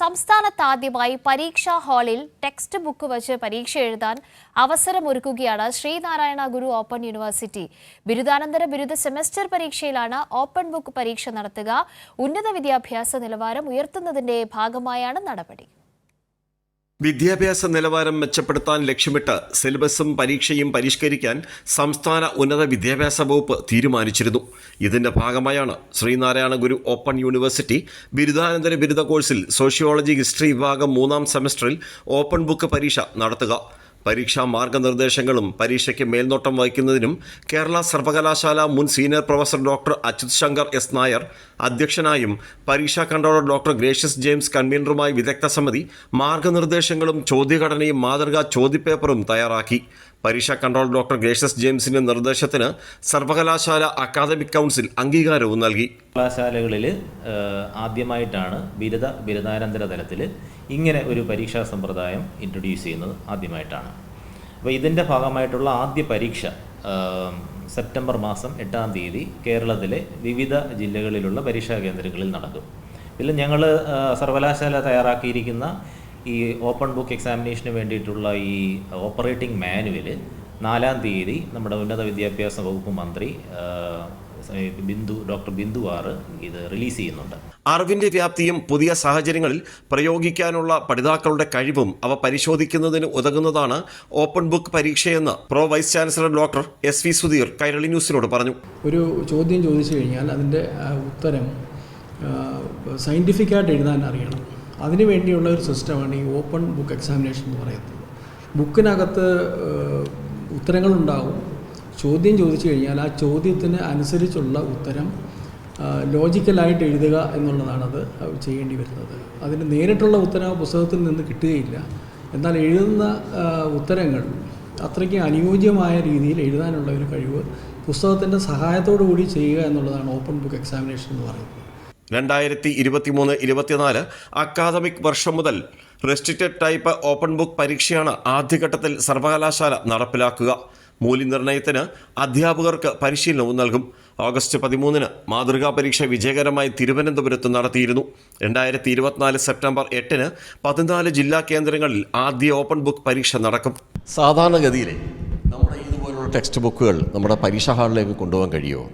സംസ്ഥാനത്ത് ആദ്യമായി പരീക്ഷാ ഹാളിൽ ടെക്സ്റ്റ് ബുക്ക് വച്ച് പരീക്ഷ എഴുതാൻ അവസരമൊരുക്കുകയാണ് ശ്രീനാരായണ ഗുരു ഓപ്പൺ യൂണിവേഴ്സിറ്റി. ബിരുദാനന്തര ബിരുദ സെമസ്റ്റർ പരീക്ഷയിലാണ് ഓപ്പൺ ബുക്ക് പരീക്ഷ നടത്തുക. ഉന്നത വിദ്യാഭ്യാസ നിലവാരം ഉയർത്തുന്നതിന്റെ ഭാഗമായാണ് നടപടി. വിദ്യാഭ്യാസ നിലവാരം മെച്ചപ്പെടുത്താൻ ലക്ഷ്യമിട്ട് സിലബസും പരീക്ഷയും പരിഷ്കരിക്കാൻ സംസ്ഥാന ഉന്നത വിദ്യാഭ്യാസ വകുപ്പ് തീരുമാനിച്ചിരുന്നു. ഇതിന്റെ ഭാഗമായാണ് ശ്രീനാരായണ ഗുരു ഓപ്പൺ യൂണിവേഴ്സിറ്റി ബിരുദാനന്തര ബിരുദ കോഴ്സിൽ സോഷ്യോളജി ഹിസ്റ്ററി വിഭാഗം മൂന്നാം സെമസ്റ്ററിൽ ഓപ്പൺ ബുക്ക് പരീക്ഷ നടത്തുക. പരീക്ഷാ മാർഗനിർദ്ദേശങ്ങളും പരീക്ഷയ്ക്ക് മേൽനോട്ടം വഹിക്കുന്നതിനും കേരള സർവകലാശാല മുൻ senior professor doctor Achyut Shankar S Nair അധ്യക്ഷനായും പരീക്ഷാ കൺട്രോളർ ഡോക്ടർ ഗ്രേഷ്യസ് ജെയിംസ് കൺവീനറുമായി വിദഗ്ധ സമിതി മാർഗനിർദ്ദേശങ്ങളും ചോദ്യഘടനയും മാതൃകാ ചോദ്യപേപ്പറും തയ്യാറാക്കി. പരീക്ഷാ കൺട്രോൾ ഡോക്ടർ ഗ്രേഷ്യസ് ജെയിംസിന്റെ നിർദ്ദേശത്തിന് സർവകലാശാല അക്കാദമിക് കൗൺസിൽ അംഗീകാരവും നൽകി. കലാശാലകളിൽ ആദ്യമായിട്ടാണ് ബിരുദ ബിരുദാനന്തര തലത്തിൽ ഇങ്ങനെ ഒരു പരീക്ഷാ സമ്പ്രദായം ഇൻട്രൊഡ്യൂസ് ചെയ്യുന്നത് ആദ്യമായിട്ടാണ്. അപ്പോൾ ഇതിന്റെ ഭാഗമായിട്ടുള്ള ആദ്യ പരീക്ഷ സെപ്റ്റംബർ മാസം എട്ടാം തീയതി കേരളത്തിലെ വിവിധ ജില്ലകളിലുള്ള പരീക്ഷാ കേന്ദ്രങ്ങളിൽ നടക്കും. ഇതിൽ ഞങ്ങൾ സർവകലാശാല തയ്യാറാക്കിയിരിക്കുന്ന ഈ ഓപ്പൺ ബുക്ക് എക്സാമിനേഷന് വേണ്ടിയിട്ടുള്ള ഈ ഓപ്പറേറ്റിംഗ് മാനുവൽ നാലാം തീയതി നമ്മുടെ ഉന്നത വിദ്യാഭ്യാസ വകുപ്പ് മന്ത്രി ബിന്ദു ഡോക്ടർ ബിന്ദു ആറ് ഇത് റിലീസ് ചെയ്യുന്നുണ്ട്. അറിവിന്റെ വ്യാപ്തിയും പുതിയ സാഹചര്യങ്ങളിൽ പ്രയോഗിക്കാനുള്ള പഠിതാക്കളുടെ കഴിവും അവ പരിശോധിക്കുന്നതിന് ഉതകുന്നതാണ് open book പരീക്ഷയെന്ന് pro vice chancellor doctor S V Sudheer Kairali ന്യൂസിനോട് പറഞ്ഞു. ഒരു ചോദ്യം ചോദിച്ചു കഴിഞ്ഞാൽ അതിന്റെ ഉത്തരം സയന്റിഫിക്കായിട്ട് എഴുതാൻ അറിയണം. അതിനു വേണ്ടിയുള്ള ഒരു സിസ്റ്റമാണ് ഈ ഓപ്പൺ ബുക്ക് എക്സാമിനേഷൻ എന്ന് പറയുന്നത്. ബുക്കിനകത്ത് ഉത്തരങ്ങളുണ്ടാവും. ചോദ്യം ചോദിച്ചു കഴിഞ്ഞാൽ ആ ചോദ്യത്തിന് അനുസരിച്ചുള്ള ഉത്തരം ലോജിക്കലായിട്ട് എഴുതുക എന്നുള്ളതാണത് ചെയ്യേണ്ടി വരുന്നത്. അതിന് നേരിട്ടുള്ള ഉത്തരം പുസ്തകത്തിൽ നിന്ന് കിട്ടുകയില്ല. എന്നാൽ എഴുതുന്ന ഉത്തരങ്ങൾ അത്രയ്ക്ക് അനുയോജ്യമായ രീതിയിൽ എഴുതാനുള്ള ഒരു കഴിവ് പുസ്തകത്തിന്റെ സഹായത്തോടു കൂടി ചെയ്യുക എന്നുള്ളതാണ് ഓപ്പൺ ബുക്ക് എക്സാമിനേഷൻ എന്ന് പറയുന്നത്. രണ്ടായിരത്തി ഇരുപത്തിമൂന്ന് ഇരുപത്തിനാല് അക്കാദമിക് വർഷം മുതൽ റെസ്ട്രിക്റ്റഡ് ടൈപ്പ് ഓപ്പൺ ബുക്ക് പരീക്ഷയാണ് ആദ്യഘട്ടത്തിൽ സർവകലാശാല നടപ്പിലാക്കുക. മൂല്യനിർണയത്തിന് അധ്യാപകർക്ക് പരിശീലനവും നൽകും. ഓഗസ്റ്റ് പതിമൂന്നിന് മാതൃകാ പരീക്ഷ വിജയകരമായി തിരുവനന്തപുരത്ത് നടത്തിയിരുന്നു. രണ്ടായിരത്തി ഇരുപത്തിനാല് സെപ്റ്റംബർ എട്ടിന് പതിനാല് ജില്ലാ കേന്ദ്രങ്ങളിൽ ആദ്യ ഓപ്പൺ ബുക്ക് പരീക്ഷ നടക്കും. സാധാരണഗതിയിൽ നമ്മുടെ ഇതുപോലുള്ള ടെക്സ്റ്റ് ബുക്കുകൾ നമ്മുടെ പരീക്ഷാ ഹാളിലേക്ക് കൊണ്ടുപോകാൻ കഴിയുമോ?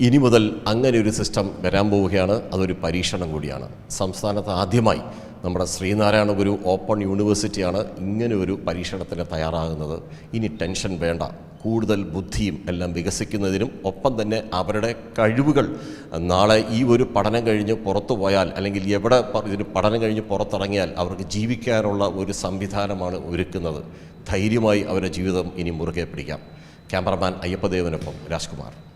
ഇനി മുതൽ അങ്ങനെ ഒരു സിസ്റ്റം വരാൻ പോവുകയാണ്. അതൊരു പരീക്ഷണം കൂടിയാണ്. സംസ്ഥാനത്ത് ആദ്യമായി നമ്മുടെ ശ്രീനാരായണ ഗുരു ഓപ്പൺ യൂണിവേഴ്സിറ്റിയാണ് ഇങ്ങനെ ഒരു പരീക്ഷണത്തിന് തയ്യാറാകുന്നത്. ഇനി ടെൻഷൻ വേണ്ട. കൂടുതൽ ബുദ്ധിയും എല്ലാം വികസിക്കുന്നതിനും ഒപ്പം തന്നെ അവരുടെ കഴിവുകൾ നാളെ ഈ ഒരു പഠനം കഴിഞ്ഞ് പുറത്തു പോയാൽ അല്ലെങ്കിൽ എവിടെ ഇതിന് പഠനം കഴിഞ്ഞ് പുറത്തിറങ്ങിയാൽ അവർക്ക് ജീവിക്കാനുള്ള ഒരു സംവിധാനമാണ് ഒരുക്കുന്നത്. ധൈര്യമായി അവരുടെ ജീവിതം ഇനി മുറുകെ പിടിക്കാം. ക്യാമറമാൻ അയ്യപ്പദേവനൊപ്പം രാജ്കുമാർ.